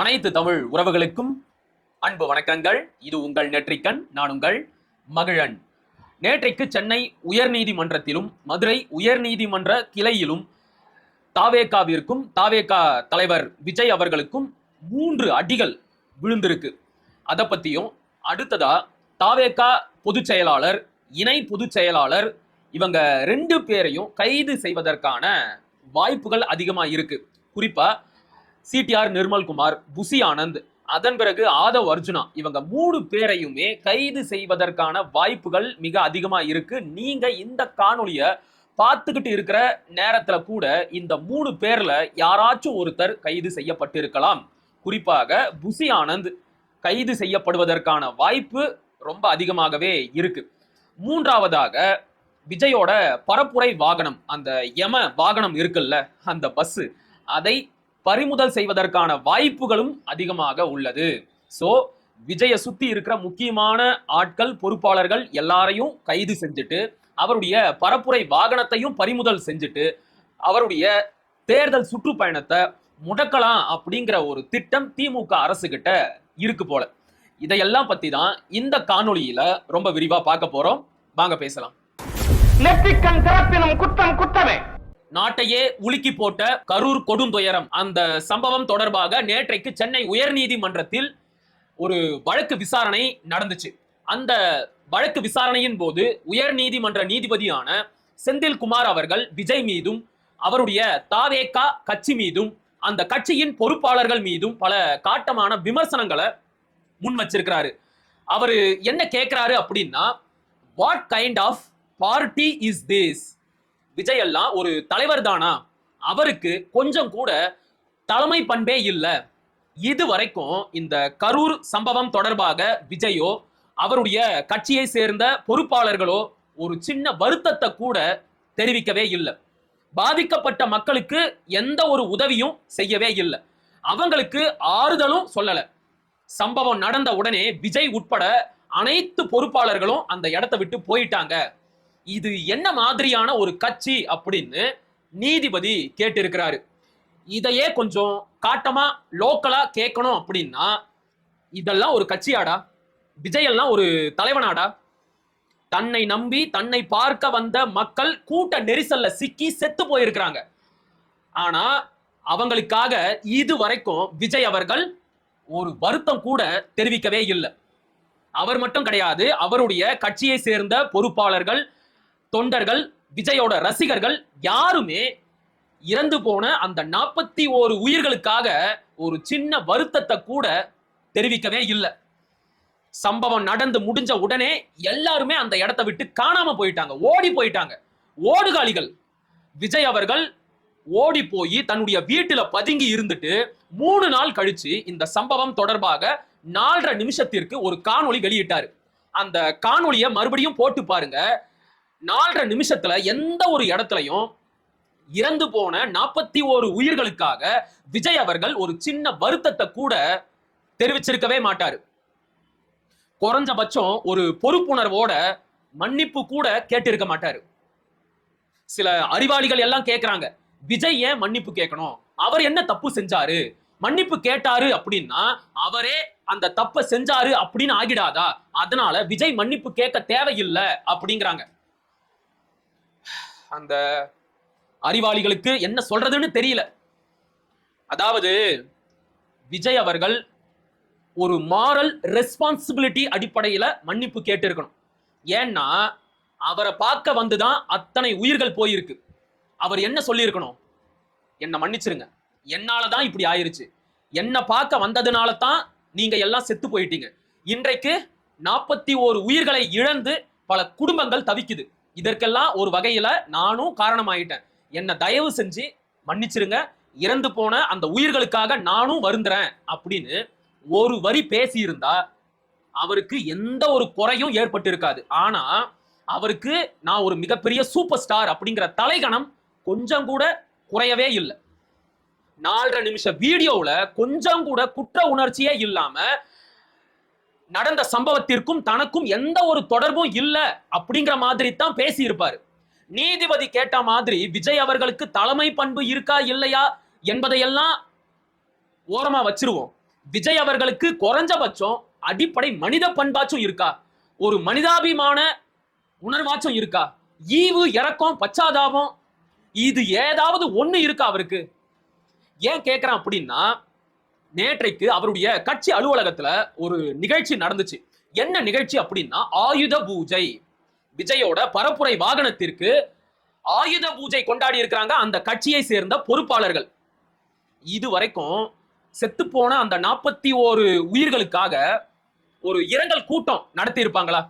அனைத்து தமிழ் உறவுகளுக்கும் அன்பு வணக்கங்கள். இது உங்கள் நெற்றிக்கண் நான் உங்கள் மகிழன். நேற்றைக்கு சென்னை உயர்நீதிமன்றத்திலும் மதுரை உயர்நீதிமன்ற கிளையிலும் தாவேகாவிற்கும் தாவேகா தலைவர் விஜய் அவர்களுக்கும் மூன்று அடிகள் விழுந்திருக்கு. அதை பற்றியும் அடுத்ததா தாவேகா பொதுச் செயலாளர் இணை பொதுச் செயலாளர் இவங்க ரெண்டு பேரையும் கைது செய்வதற்கான வாய்ப்புகள் அதிகமாக இருக்கு. குறிப்பாக சிடிஆர் நிர்மல்குமார் புசி ஆனந்த் அதன் பிறகு ஆதவ் அர்ஜுனா இவங்க மூணு பேரையுமே கைது செய்வதற்கான வாய்ப்புகள் மிக அதிகமா இருக்கு. நீங்க இந்த காணொலிய பார்த்துக்கிட்டு இருக்கிற நேரத்துல கூட இந்த மூணு பேர்ல யாராச்சும் ஒருத்தர் கைது செய்யப்பட்டிருக்கலாம். குறிப்பாக புசி ஆனந்த் கைது செய்யப்படுவதற்கான வாய்ப்பு ரொம்ப அதிகமாகவே இருக்கு. மூன்றாவதாக விஜயோட பரப்புரை வாகனம் அந்த யம வாகனம் இருக்குல்ல அந்த பஸ் அதை பறிமுதல் செய்வதற்கான வாய்ப்புகளும் அதிகமாக உள்ளது. சோ விஜய சுத்தி இருக்கிற முக்கியமான ஆட்கள் பொறுப்பாளர்கள் எல்லாரையும் கைது செஞ்சுட்டு அவருடைய பரப்புரை வாகனத்தையும் பறிமுதல் செஞ்சுட்டு அவருடைய தேர்தல் சுற்றுப்பயணத்தை முடக்கலாம் அப்படிங்கிற ஒரு திட்டம் திமுக அரசு கிட்ட இருக்கு போல. இதையெல்லாம் பத்தி தான் இந்த காணொளியில ரொம்ப விரிவா பார்க்க போறோம். வாங்க பேசலாம். நெற்றிக்கண் திறப்பினும் குற்றம் குற்றமே நாட்டையே உலுக்கி போட்ட கரூர் கொடுந்துயரம். அந்த சம்பவம் தொடர்பாக நேற்றைக்கு சென்னை உயர்நீதிமன்றத்தில் ஒரு வழக்கு விசாரணை நடந்துச்சு. அந்த வழக்கு விசாரணையின் போது உயர்நீதிமன்ற நீதிபதியான செந்தில்குமார் அவர்கள் விஜய் மீதும் அவருடைய தாவேகா கட்சி மீதும் அந்த கட்சியின் பொறுப்பாளர்கள் மீதும் பல காட்டமான விமர்சனங்களை முன் வச்சிருக்கிறாரு. அவரு என்ன கேட்கிறாரு அப்படின்னா what kind of party is this Vijay எல்லாம் ஒரு தலைவர் தானா அவருக்கு கொஞ்சம் கூட தலைமை பண்பே இல்லை. இது வரைக்கும் இந்த கரூர் சம்பவம் தொடர்பாக விஜயோ அவருடைய கட்சியை சேர்ந்த பொறுப்பாளர்களோ ஒரு சின்ன வருத்தத்தை கூட தெரிவிக்கவே இல்லை. பாதிக்கப்பட்ட மக்களுக்கு எந்த ஒரு உதவியும் செய்யவே இல்லை. அவங்களுக்கு ஆறுதலும் சொல்லல. சம்பவம் நடந்த உடனே விஜய் உட்பட அனைத்து பொறுப்பாளர்களும் அந்த இடத்தை விட்டு போயிட்டாங்க. இது என்ன மாதிரியான ஒரு கட்சி அப்படின்னு நீதிபதி கேட்டிருக்கிறாரு. இதையே கொஞ்சம் காட்டமா லோக்கலா கேட்கணும் அப்படின்னா இதெல்லாம் ஒரு கட்சியாடா? விஜய் எல்லாம் ஒரு தலைவனாடா? தன்னை நம்பி தன்னை பார்க்க வந்த மக்கள் கூட்ட நெரிசல்ல சிக்கி செத்து போயிருக்கிறாங்க. ஆனா அவங்களுக்காக இது வரைக்கும் விஜய் அவர்கள் ஒரு வருத்தம் கூட தெரிவிக்கவே இல்லை. அவர் மட்டும் கிடையாது அவருடைய கட்சியை சேர்ந்த பொறுப்பாளர்கள் தொண்டர்கள் விஜயோட ரசிகர்கள் யாருமே இறந்து போன அந்த நாற்பத்தி ஓரு உயிர்களுக்காக ஒரு சின்ன வருத்தத்தை கூட தெரிவிக்கவே இல்லை. சம்பவம் நடந்து முடிஞ்ச உடனே எல்லாருமே அந்த இடத்த விட்டு காணாம போயிட்டாங்க ஓடி போயிட்டாங்க. ஓடுகாலிகள். விஜய் அவர்கள் ஓடி போய் தன்னுடைய வீட்டுல பதுங்கி இருந்துட்டு மூணு நாள் கழிச்சு இந்த சம்பவம் தொடர்பாக நாலரை நிமிஷத்திற்கு ஒரு காணொளி வெளியிட்டாரு. அந்த காணொளியை மறுபடியும் போட்டு பாருங்க. நாலரை நிமிஷத்துல எந்த ஒரு இடத்துலையும் இறந்து போன நாற்பத்தி ஓரு உயிர்களுக்காக விஜய் அவர்கள் ஒரு சின்ன வருத்தத்தை கூட தெரிவிச்சிருக்கவே மாட்டாரு. குறைஞ்சபட்சம் ஒரு பொறுப்புணர்வோட மன்னிப்பு கூட கேட்டிருக்க மாட்டாரு. சில அறிவாளிகள் எல்லாம் கேட்கிறாங்க விஜய் ஏன் மன்னிப்பு கேட்கணும் அவர் என்ன தப்பு செஞ்சாரு? மன்னிப்பு கேட்டாரு அப்படின்னா அவரே அந்த தப்பை செஞ்சாரு அப்படின்னு ஆகிடாதா? அதனால விஜய் மன்னிப்பு கேட்க தேவையில்லை அப்படிங்கிறாங்க. அந்த அறிவாளிகளுக்கு என்ன சொல்றதுன்னு தெரியல. அதாவது விஜய் அவர்கள் ஒரு மாரல் ரெஸ்பான்சிபிலிட்டி அடிப்படையில் மன்னிப்பு கேட்டிருக்கணும். ஏன்னா அவரை பார்க்க வந்துதான் அத்தனை உயிர்கள் போயிருக்கு. அவர் என்ன சொல்லியிருக்கணும்? என்னை மன்னிச்சிருங்க. என்னால தான் இப்படி ஆயிருச்சு. என்னை பார்க்க வந்ததுனால தான் நீங்க எல்லாம் செத்து போயிட்டீங்க. இன்றைக்கு நாற்பத்தி ஓரு உயிர்களை இழந்து பல குடும்பங்கள் தவிக்குது. இதற்கெல்லாம் ஒரு வகையில நானும் காரணமாயிட்டேன். என்னை தயவு செஞ்சு மன்னிச்சிருங்க. இறந்து போன அந்த உயிர்களுக்காக நானும் வருந்துறேன் அப்படின்னு ஒரு வரி பேசியிருந்தா அவருக்கு எந்த ஒரு குறையும் ஏற்பட்டு இருக்காது ஆனா அவருக்கு நான் ஒரு மிகப்பெரிய சூப்பர் ஸ்டார் அப்படிங்கிற தலைகணம் கொஞ்சம் கூட குறையவே இல்லை. நாலரை நிமிஷம் வீடியோவில் கொஞ்சம் கூட குற்ற உணர்ச்சியே இல்லாமல் நடந்த சம்பவத்திற்கும் தனக்கும் எந்த ஒரு தொடர்பும் இல்லை அப்படிங்கிற மாதிரி தான் பேசியிருப்பார். நீதிபதி கேட்ட மாதிரி விஜய் அவர்களுக்கு தலைமை பண்பு இருக்கா இல்லையா என்பதையெல்லாம் ஓரமா வச்சிருவோம். விஜய் அவர்களுக்கு குறைஞ்சபட்சம் அடிப்படை மனித பண்பாச்சும் இருக்கா? ஒரு மனிதாபிமான உணர்வாச்சும் இருக்கா? ஈவு இறக்கம் பச்சாதாபம் இது ஏதாவது ஒண்ணு இருக்கா அவருக்கு? ஏன் கேக்குறேன் அப்படின்னா நேற்றைக்கு அவருடைய கட்சி அலுவலகத்துல ஒரு நிகழ்ச்சி நடந்துச்சு. என்ன நிகழ்ச்சி அப்படின்னா ஆயுத பூஜை. விஜயோட பரப்புரை வாகனத்திற்கு ஆயுத பூஜை கொண்டாடி இருக்கிறாங்க அந்த கட்சியை சேர்ந்த பொறுப்பாளர்கள். இது வரைக்கும் செத்து போன அந்த நாற்பத்தி ஓரு உயிர்களுக்காக ஒரு இரங்கல் கூட்டம் நடத்தி இருப்பாங்களா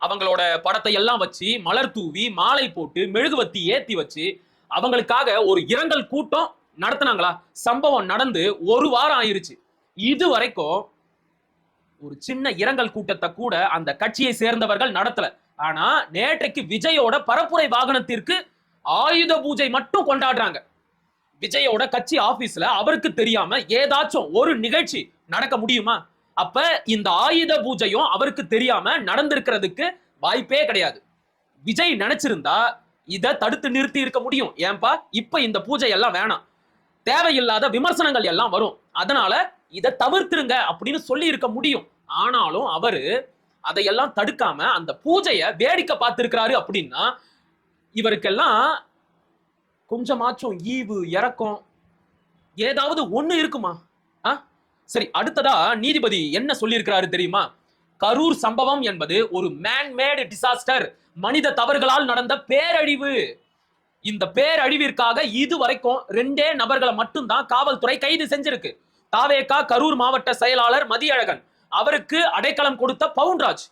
அவங்களோட படத்தை எல்லாம் வச்சு மலர் தூவி மாலை போட்டு மெழுகுவத்தி ஏத்தி வச்சு அவங்களுக்காக ஒரு இரங்கல் கூட்டம் நடத்துனாங்களா? சம்பவம் நடந்து ஒரு வாரம் ஆயிருச்சு. இது வரைக்கும் ஒரு சின்ன இரங்கல் கூட்டத்தை கூட அந்த கட்சியை சேர்ந்தவர்கள் நடத்தல. ஆனா நேற்றைக்கு விஜயோட பரப்புரை வாகனத்திற்கு ஆயுத பூஜை மட்டும் கொண்டாடுறாங்க. விஜயோட கட்சி ஆபீஸ்ல அவருக்கு தெரியாம ஏதாச்சும் ஒரு நிகழ்ச்சி நடக்க முடியுமா? அப்ப இந்த ஆயுத பூஜையும் அவருக்கு தெரியாம நடந்திருக்கிறதுக்கு வாய்ப்பே கிடையாது. விஜய் நினைச்சிருந்தா இத தடுத்து நிறுத்தி இருக்க முடியும். ஏன்பா? இப்ப இந்த பூஜை எல்லாம் வேணாம். தேவையில்லாத விமர்சனங்கள் எல்லாம் வரும். அதனால இதை தவிர்த்துருங்க அப்படின்னு சொல்லி இருக்க முடியும். ஆனாலும் அவரு அதையெல்லாம் தடுக்காம அந்த பூஜையை வேடிக்கை பார்த்திருக்கிறாரு அப்படின்னா இவருக்கெல்லாம் கொஞ்சமாச்சும் ஈவு இறக்கம் ஏதாவது ஒண்ணு இருக்குமா? ஆ? சரி அடுத்ததா நீதிபதி என்ன சொல்லியிருக்கிறாரு தெரியுமா? கரூர் சம்பவம் என்பது ஒரு மேன்மேடு டிசாஸ்டர் மனித தவறுகளால் நடந்த பேரழிவு. இந்த பேரழிவிற்காக இது வரைக்கும் ரெண்டே நபர்களை மட்டும்தான் காவல்துறை கைது செஞ்சிருக்கு. தாவேகா கரூர் மாவட்ட செயலாளர் மதியழகன். அவருக்கு அடைக்கலம் கொடுத்த பவுன்ராஜ்.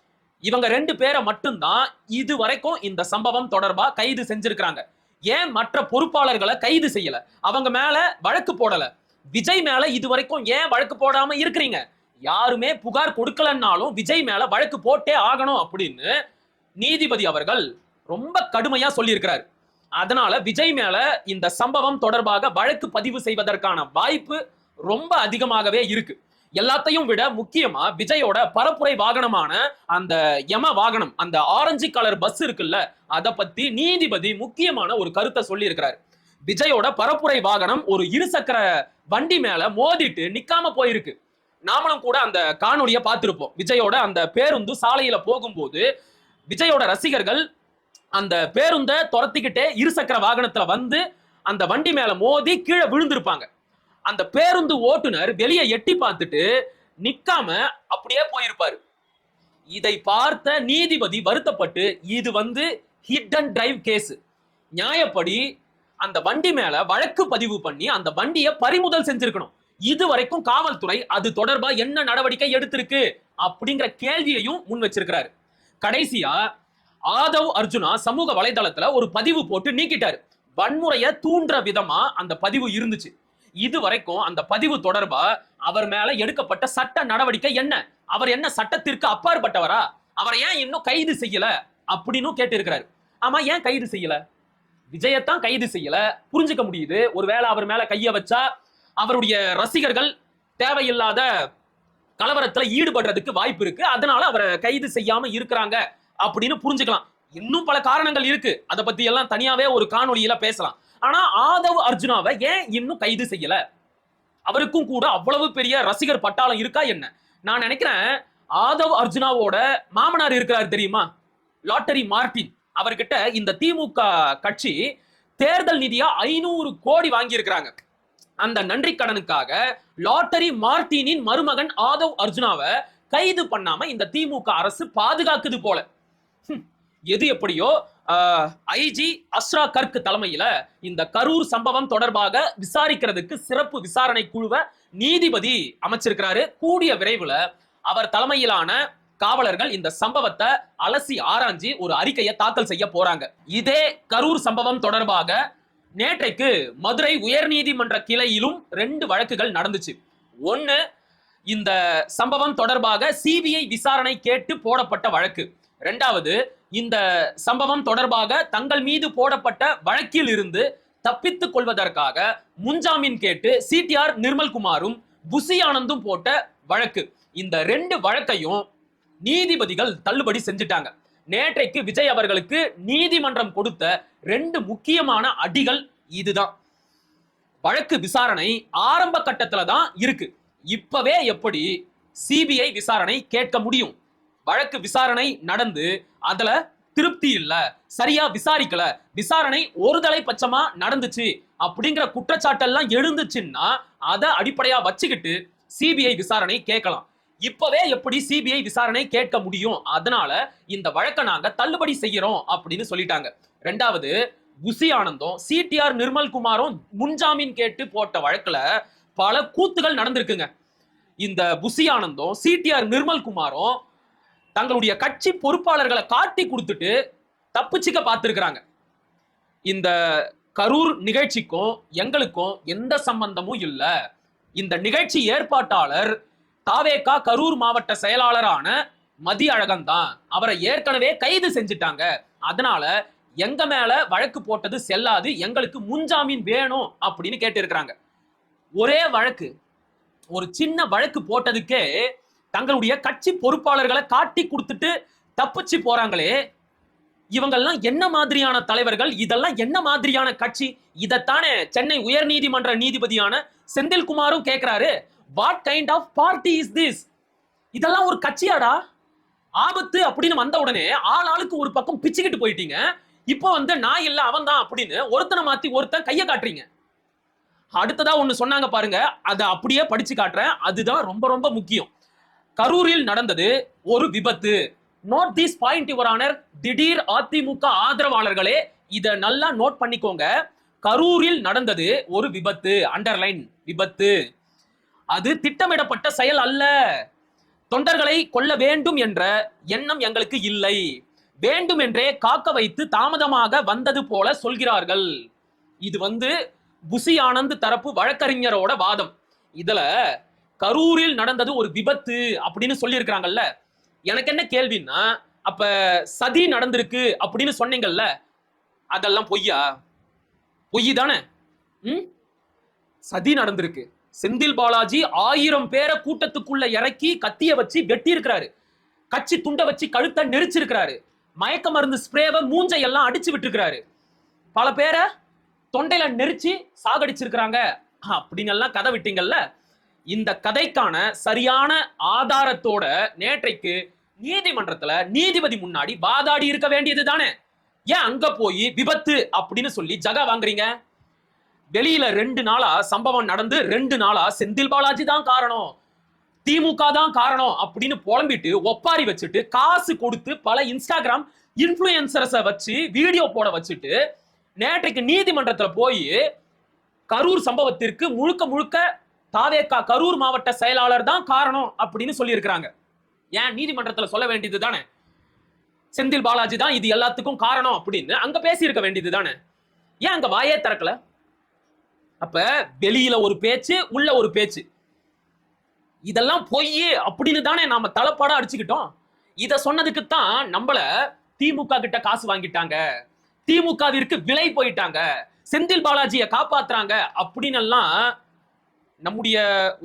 இவங்க ரெண்டு பேரை மட்டும்தான் இது வரைக்கும் இந்த சம்பவம் தொடர்பா கைது செஞ்சிருக்கிறாங்க. ஏன் மற்ற பொறுப்பாளர்களை கைது செய்யல? அவங்க மேல வழக்கு போடல. விஜய் மேல இது வரைக்கும் ஏன் வழக்கு போடாம இருக்கிறீங்க? யாருமே புகார் கொடுக்கலன்னாலும் விஜய் மேல வழக்கு போட்டே ஆகணும் அப்படின்னு நீதிபதி அவர்கள் ரொம்ப கடுமையா சொல்லியிருக்கிறாரு. அதனால விஜய் மேல இந்த சம்பவம் தொடர்பாக வழக்கு பதிவு செய்வதற்கான வாய்ப்பு ரொம்ப அதிகமாகவே இருக்கு. எல்லாத்தையும் விட முக்கியமா விஜயோட பரப்புரை வாகனமான அந்த யம வாகனம் அந்த ஆரஞ்சு கலர் பஸ் இருக்குல்ல அதை பத்தி நீதிபதி முக்கியமான ஒரு கருத்தை சொல்லி இருக்கிறாரு விஜயோட பரப்புரை வாகனம் ஒரு இருசக்கர வண்டி மேல மோதிட்டு நிக்காம போயிருக்கு. நாமளும் கூட அந்த காணொலியை பார்த்திருப்போம். விஜயோட அந்த பேருந்து சாலையில போகும்போது விஜயோட ரசிகர்கள் அந்த பேருந்தை துரத்திக்கிட்டே இருசக்கர வாகனத்துல வந்து அந்த வண்டி மேல மோதி கீழே விழுந்திருப்பாங்க. அந்த பேருந்து ஓட்டுநர் வெளியே எட்டி பார்த்துட்டு நிக்காம அப்படியே போயிருப்பாரு. இதை பார்த்த நீதிபதி வருத்தப்பட்டு இது வந்து ஹிட் அண்ட் டிரைவ் கேஸ் நியாயப்படி அந்த வண்டி மேல வழக்கு பதிவு பண்ணி அந்த வண்டியை பறிமுதல் செஞ்சிருக்கணும். இது வரைக்கும் காவல்துறை அது தொடர்பா என்ன நடவடிக்கை எடுத்திருக்கு? அப்படிங்கிற கேள்வியையும் முன் வச்சிருக்கிறாரு. கடைசியா ஆதவ் அர்ஜுனா சமூக வலைதளத்துல ஒரு பதிவு போட்டு நீக்கிட்டாரு. வன்முறையை தூண்டுற விதமா அந்த பதிவு இருந்துச்சு. இது வரைக்கும் அந்த பதிவு தொடர்பா அவர் மேல எடுக்கப்பட்ட சட்ட நடவடிக்கை என்ன? அவர் என்ன சட்டத்திற்கு அப்பாற்பட்டவரா? அவரை ஏன் இன்னும் கைது செய்யல? அப்படின்னு கேட்டிருக்கிறாரு. ஆமா ஏன் கைது செய்யல? விஜயத்தான் கைது செய்யல. புரிஞ்சுக்க முடியுது. ஒருவேளை அவர் மேல கைய வச்சா அவருடைய ரசிகர்கள் தேவையில்லாத கலவரத்துல ஈடுபடுறதுக்கு வாய்ப்பு இருக்கு. அதனால அவரை கைது செய்யாம இருக்கிறாங்க. அப்படின்னு புரிஞ்சுக்கலாம். இன்னும் பல காரணங்கள் இருக்கு. அதை பத்தி எல்லாம் தனியாவே ஒரு காணொலியில பேசலாம். ஆனா ஆதவ் அர்ஜுனாவை ஏன் இன்னும் கைது செய்யல? அவருக்கும் கூட அவ்வளவு பெரிய ரசிகர் பட்டாளம் இருக்கா என்ன? நான் நினைக்கிறேன் ஆதவ் அர்ஜுனாவோட மாமனார் இருக்கிறாரு தெரியுமா? லாட்டரி மார்டின் அவர்கிட்ட இந்த திமுக கட்சி தேர்தல் நிதியா ஐநூறு கோடி வாங்கி இருக்கிறாங்க அந்த நன்றி கடனுக்காக லாட்டரி மார்டினின் மருமகன் ஆதவ் அர்ஜுனாவை கைது பண்ணாம இந்த திமுக அரசு பாதுகாக்குது போல. எது எப்படியோ ஐஜி அஸ்ரா கர்க் தலைமையில இந்த கரூர் சம்பவம் தொடர்பாக விசாரிக்கிறதுக்கு சிறப்பு விசாரணை குழுவை நீதிபதி அமைச்சிருக்கிறாரு. கூடிய விரைவில் அவர் தலைமையிலான காவலர்கள் இந்த சம்பவத்தை அலசி ஆராய்ஞ்சி ஒரு அறிக்கையை தாக்கல் செய்ய போறாங்க. இதே கரூர் சம்பவம் தொடர்பாக நேற்றைக்கு மதுரை உயர்நீதிமன்ற கிளையிலும் ரெண்டு வழக்குகள் நடந்துச்சு. ஒன்னு இந்த சம்பவம் தொடர்பாக சிபிஐ விசாரணை கேட்டு போடப்பட்ட வழக்கு. ரெண்டாவது இந்த சம்பவம் தொடர்பாக தங்கள் மீது போடப்பட்ட வழக்கில் இருந்து தப்பித்துக் கொள்வதற்காக முன்ஜாமீன் கேட்டு சிடிஆர் நிர்மல்குமாரும் புசி ஆனந்தும் போட்ட வழக்கு. இந்த ரெண்டு வழக்கையும் நீதிபதிகள் தள்ளுபடி செஞ்சுட்டாங்க. நேற்றைக்கு விஜய் அவர்களுக்கு நீதிமன்றம் கொடுத்த ரெண்டு முக்கியமான அடிகள் இதுதான். வழக்கு விசாரணை ஆரம்ப கட்டத்துல தான் இருக்கு. இப்பவே எப்படி சிபிஐ விசாரணை கேட்க முடியும்? வழக்கு விசாரணை நடந்து அதுல திருப்தி இல்ல சரியா விசாரிக்கல விசாரணை ஒருதலை பட்சமா நடந்துச்சு அப்படிங்கிற குற்றச்சாட்டெல்லாம் எழுந்துச்சுன்னா அதை அடிப்படையா வச்சுக்கிட்டு சிபிஐ விசாரணை கேட்கலாம். இப்பவே எப்படி சிபிஐ விசாரணை கேட்க முடியும்? அதனால இந்த வழக்கை நாங்க தள்ளுபடி செய்யறோம் அப்படின்னு சொல்லிட்டாங்க. ரெண்டாவது குசி ஆனந்தும் சிடிஆர் நிர்மல் குமாரும் முன்ஜாமீன் கேட்டு போட்ட வழக்குல பல கூத்துகள் நடந்திருக்குங்க. இந்த புசி ஆனந்தும் சிடிஆர் நிர்மல் குமாரும் தங்களுடைய கட்சி பொறுப்பாளர்களை காட்டி கொடுத்துட்டு தப்பிச்சிக்க பார்த்துருக்குறாங்க. இந்த கரூர் நிகழ்ச்சிக்கும் எங்களுக்கும் எந்த சம்பந்தமும் இல்லை. இந்த நிகழ்ச்சி ஏற்பாட்டாளர் தாவேக்கா கரூர் மாவட்ட செயலாளரான மதி அழகன் தான். அவரை ஏற்கனவே கைது செஞ்சுட்டாங்க. அதனால எங்க மேல வழக்கு போட்டது செல்லாது எங்களுக்கு முன்ஜாமீன் வேணும் அப்படின்னு கேட்டிருக்கிறாங்க. ஒரே வழக்கு ஒரு சின்ன வழக்கு போட்டதுக்கே தங்களுடைய கட்சி பொறுப்பாளர்களை காட்டி கொடுத்துட்டு தப்பிச்சு போறாங்களே இவங்கெல்லாம் என்ன மாதிரியான தலைவர்கள்? இதெல்லாம் என்ன மாதிரியான கட்சி? இதைத்தானே சென்னை உயர் நீதிமன்ற நீதிபதியான செந்தில்குமாரும் கேட்கிறாரு what kind of party is this இதெல்லாம் ஒரு கட்சியாடா? ஆபத்து அப்படின்னு வந்த உடனே ஆள் ஆளுக்கு ஒரு பக்கம் பிச்சுக்கிட்டு போயிட்டீங்க. இப்போ வந்து நான் இல்லை அவன் தான் அப்படின்னு ஒருத்தனை மாத்தி ஒருத்தன் கையை காட்டுறீங்க. அடுத்ததா ஒன்று சொன்னாங்க பாருங்க அதை அப்படியே படிச்சு காட்டுறேன். அதுதான் ரொம்ப ரொம்ப முக்கியம். கரூரில் நடந்தது ஒரு விபத்து. Note this point your honour திடீர் அதிமுக ஆதரவாளர்களே இதை நல்லா நோட் பண்ணிக்கோங்க. கரூரில் நடந்தது ஒரு விபத்து. அண்டர்லைன் விபத்து. அது திட்டமிடப்பட்ட செயல் அல்ல. தொண்டர்களை கொல்ல வேண்டும் என்ற எண்ணம் எங்களுக்கு இல்லை. வேண்டும் என்றே காக்க வைத்து தாமதமாக வந்தது போல சொல்கிறார்கள். இது வந்து புசி ஆனந்த் தரப்பு வழக்கறிஞரோட வாதம். இதுல கரூரில் நடந்தது ஒரு விபத்து அப்படின்னு சொல்லியிருக்கிறாங்கல்ல. எனக்கு என்ன கேள்வின்னா அப்ப சதி நடந்திருக்கு அப்படின்னு சொன்னீங்கல்ல அதெல்லாம் பொய்யா? பொய் தானே? ம்? சதி நடந்திருக்கு. செந்தில் பாலாஜி ஆயிரம் பேரை கூட்டத்துக்குள்ள இறக்கி கத்திய வச்சு வெட்டி இருக்கிறாரு கச்சி துண்டை வச்சு கழுத்தை நெரிச்சிருக்கிறாரு. மயக்க மருந்து ஸ்ப்ரேவை மூஞ்சை எல்லாம் அடிச்சு விட்டுருக்கிறாரு. பல பேரை தொண்டையில நெரிச்சு சாகடிச்சிருக்கிறாங்க. அப்படின்னு எல்லாம் கதை விட்டீங்கல்ல? இந்த கதைக்கான சரியான ஆதாரத்தோட நேற்றைக்கு நீதிமன்றத்துல நீதிபதி முன்னாடி வாதாடி இருக்க வேண்டியது தானே? ஏன் அங்க போய் விபத்து அப்படின்னு சொல்லி ஜகா வாங்குறீங்க? வெளியில ரெண்டு நாளா சம்பவம் நடந்து ரெண்டு நாளா செந்தில் பாலாஜி தான் காரணம். திமுக தான் காரணம் அப்படின்னு புலம்பிட்டு ஒப்பாரி வச்சுட்டு காசு கொடுத்து பல இன்ஸ்டாகிராம் இன்ஃபுளுசர்ஸை வச்சு வீடியோ போட வச்சுட்டு நேற்றைக்கு நீதிமன்றத்துல போய் கரூர் சம்பவத்திற்கு முழுக்க முழுக்க தாவேக்கா கரூர் மாவட்ட செயலாளர் தான் காரணம் அப்படின்னு சொல்லியிருக்கிறாங்க. ஏன் நீதிமன்றத்தில் சொல்ல வேண்டியது தானே செந்தில் பாலாஜி தான் இது எல்லாத்துக்கும் காரணம் அப்படின்னு அங்க பேசியிருக்க வேண்டியது தானே ஏன் அங்க வாயே திறக்கல? அப்ப வெளியில ஒரு பேச்சு உள்ள ஒரு பேச்சு. இதெல்லாம் பொய் அப்படின்னு தானே நாம தலைப்பாடா அடிச்சுக்கிட்டோம். இத சொன்னதுக்கு தான் நம்மள திமுக கிட்ட காசு வாங்கிட்டாங்க. திமுகவிற்கு விலை போயிட்டாங்க. செந்தில் பாலாஜியை காப்பாத்துறாங்க அப்படின்னு எல்லாம் நம்முடைய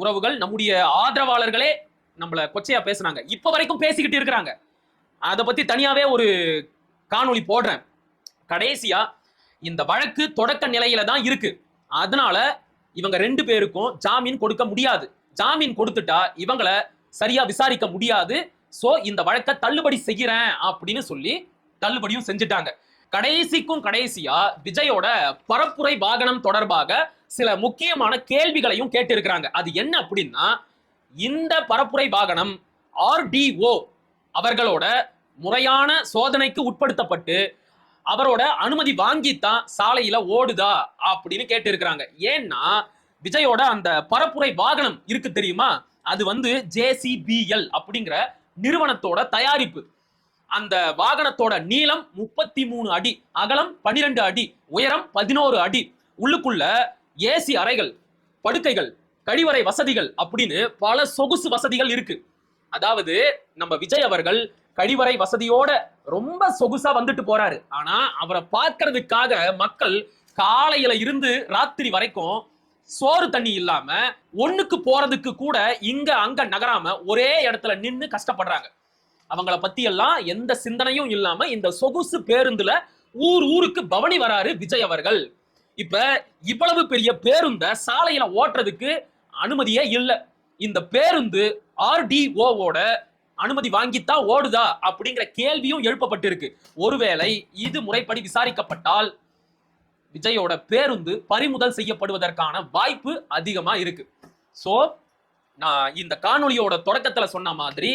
உறவுகள் நம்முடைய ஆதரவாளர்களே நம்மள கொச்சையா பேசுனாங்க. இப்ப வரைக்கும் பேசிக்கிட்டு இருக்கிறாங்க. அதை பத்தி தனியாவே ஒரு காணொளி போடுறேன். கடைசியா இந்த வழக்கு தொடக்க நிலையில தான் இருக்கு. அதனால இவங்க ரெண்டு பேருக்கும் ஜாமீன் கொடுக்க முடியாது. ஜாமீன் கொடுத்துட்டா இவங்கள சரியா விசாரிக்க முடியாது. சோ இந்த வழக்கை தள்ளுபடி செய்கிறேன் அப்படின்னு சொல்லி தள்ளுபடியும் செஞ்சுட்டாங்க. கடைசிக்கும் கடைசியா விஜயோட பரப்புரை வாகனம் தொடர்பாக சில முக்கியமான கேள்விகளையும் கேட்டிருக்கிறாங்க. அது என்ன அப்படின்னா இந்த பரப்புரை வாகனம் ஆர்டிஓ அவர்களோட முறையான சோதனைக்கு உட்படுத்தப்பட்டு அவரோட அனுமதி வாங்கித்தான் சாலையில ஓடுதா அப்படின்னு கேட்டிருக்கிறாங்க. ஏன்னா விஜயோட அந்த பரப்புரை வாகனம் இருக்கு தெரியுமா? அது வந்து ஜேசிபிஎல் அப்படிங்கிற நிறுவனத்தோட தயாரிப்பு. அந்த வாகனத்தோட நீளம் முப்பத்தி மூணு அடி அகலம் பன்னிரெண்டு அடி உயரம் பதினோரு அடி. உள்ளுக்குள்ள ஏசி அறைகள் படுக்கைகள் கழிவறை வசதிகள் அப்படின்னு பல சொகுசு வசதிகள் இருக்கு. அதாவது நம்ம விஜய் அவர்கள் கழிவறை வசதியோட ரொம்ப சொகுசா வந்துட்டு போறாரு. ஆனா அவரை பார்க்கறதுக்காக மக்கள் காலையில இருந்து ராத்திரி வரைக்கும் சோறு தண்ணி இல்லாம ஒண்ணுக்கு போறதுக்கு கூட இங்க அங்க நகராம ஒரே இடத்துல நின்று கஷ்டப்படுறாங்க. அவங்கள பத்தி எல்லாம் எந்த சிந்தனையும் இல்லாம இந்த சொகுசு பேருந்துல ஊர் ஊருக்கு பவனி வராரு விஜய் அவர்கள். இப்ப இவ்வளவு பெரிய பேருந்த சாலையில ஓட்டுறதுக்கு அனுமதியே இல்லை. இந்த பேருந்து ஆர்டிஓவோட அனுமதி வாங்கித்தான் ஓடுதா அப்படிங்கிற கேள்வியும் எழுப்பப்பட்டிருக்கு. ஒருவேளை இது முறைப்படி விசாரிக்கப்பட்டால் விஜயோட பேருந்து பறிமுதல் செய்யப்படுவதற்கான வாய்ப்பு அதிகமா இருக்கு. சோ நான் இந்த காணொலியோட தொடக்கத்துல சொன்ன மாதிரி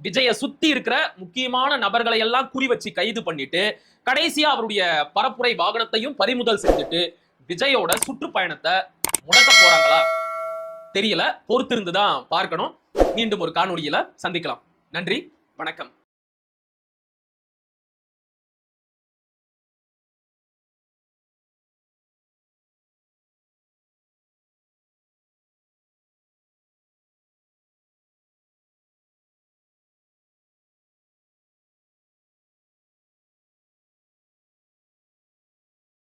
விஜய சுத்தி இருக்கிற முக்கியமான நபர்களை எல்லாம் குறி வச்சு கைது பண்ணிட்டு கடைசியா அவருடைய பரப்புரை வாகனத்தையும் பறிமுதல் செஞ்சுட்டு விஜயோட சுற்றுப்பயணத்தை முடக்க போறாங்களா? தெரியல. பொறுத்திருந்து தான் பார்க்கணும். மீண்டும் ஒரு காணொலியில சந்திக்கலாம். நன்றி. வணக்கம்.